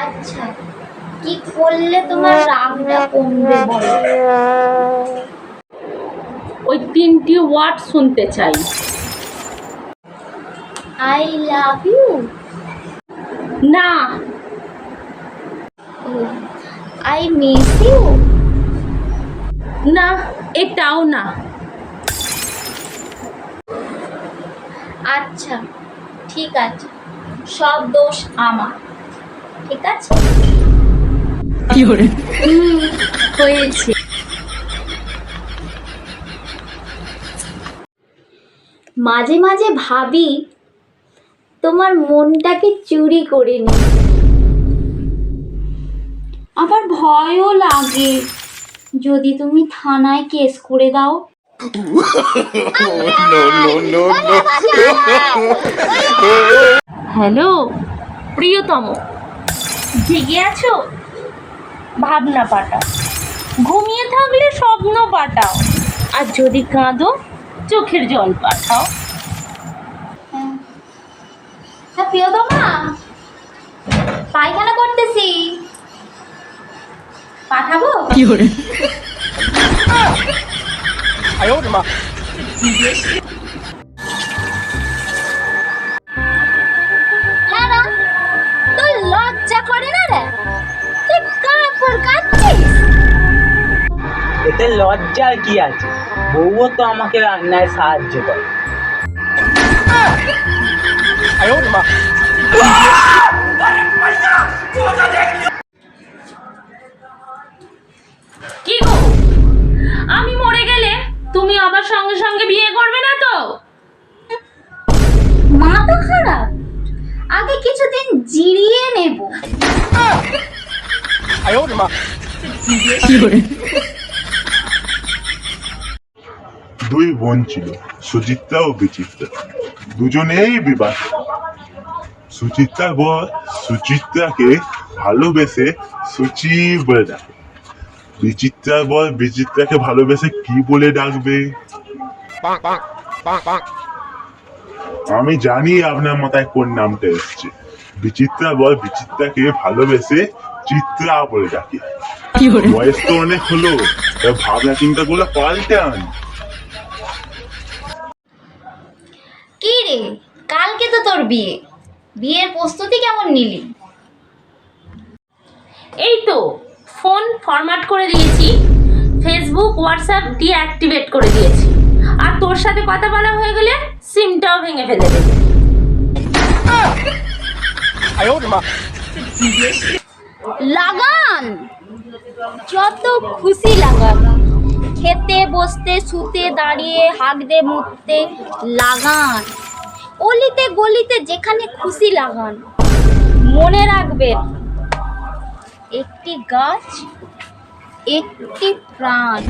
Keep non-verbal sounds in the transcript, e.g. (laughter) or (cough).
আচ্ছা কি করলে তোমার রাগটা কমবে বলো? ওই তিনটি ওয়ার্ড শুনতে চাই। আই লাভ ইউ না। আই মিস ইউ না এটাও না। আচ্ছা ঠিক আছে সব দোষ আমার। ঠিক আছে? হয়েছে। মাঝে মাঝে ভাবি তোমার মনটাকে চুরি করে নি। আবার ভয়ও লাগে। যদি তুমি থানায় কেস করে দাও। (laughs) (laughs) (laughs) হ্যালো প্রিয়তম। জেগে আছো? ভাবনা পাঠাও ঘুমিয়ে থাকলে স্বপ্ন পাঠাও আর যদি কাঁদো চোখের জল পাঠাও। হ্যাঁ প্রিয়তমা পায়খানা করতেছি। পাঠাবো? হ্যাঁ (laughs) এতে লজ্জার কি আছে? বউও তো আমাকে রান্নায় সাহায্য করে। কি গো? আমি মরে গেলে তুমি আমার সঙ্গে সঙ্গে বিয়ে করবে না তো? মাথা খারাপ। আগে কিছুদিন জিরিয়ে নেব। দুই বোন ছিল সুচিত্রা ও বিচিত্রা। দুজনেই বিবাহ। সুচিত্রার বর সুচিত্রাকে ভালোবেসে সুচি বলে ডাকে। বিচিত্রার বর বিচিত্রাকে ভালোবেসে কি বলে ডাকবে? আমি জানি আপনার মাথায় কোন নামটা এসছে। বিচিত্রা বর বিচিত্রাকে ভালোবেসে চিত্রা বলে ডাকে। বয়স তো অনেক হলো ভাবনা চিন্তা গুলো পাল্টে কি কালকে তো তোর বিয়ে। বিয়ের প্রস্তুতি কেমন নিলি? এই তো ফোন ফরম্যাট করে দিয়েছি ফেসবুক হোয়াটসঅ্যাপ ডিঅ্যাক্টিভেট করে দিয়েছি। আর তোর সাথে কথা বলা হয়ে গেলে সিমটাও ভেঙে ফেলে দেবে। লাগান। যত খুশি লাগান। খেতে বসতে শুতে দাঁড়িয়ে হাঁকতে মুততে লাগান। অলিতে গলিতে যেখানে খুশি লাগান মনে রাখবেন একটি গাছ একটি প্রাণ.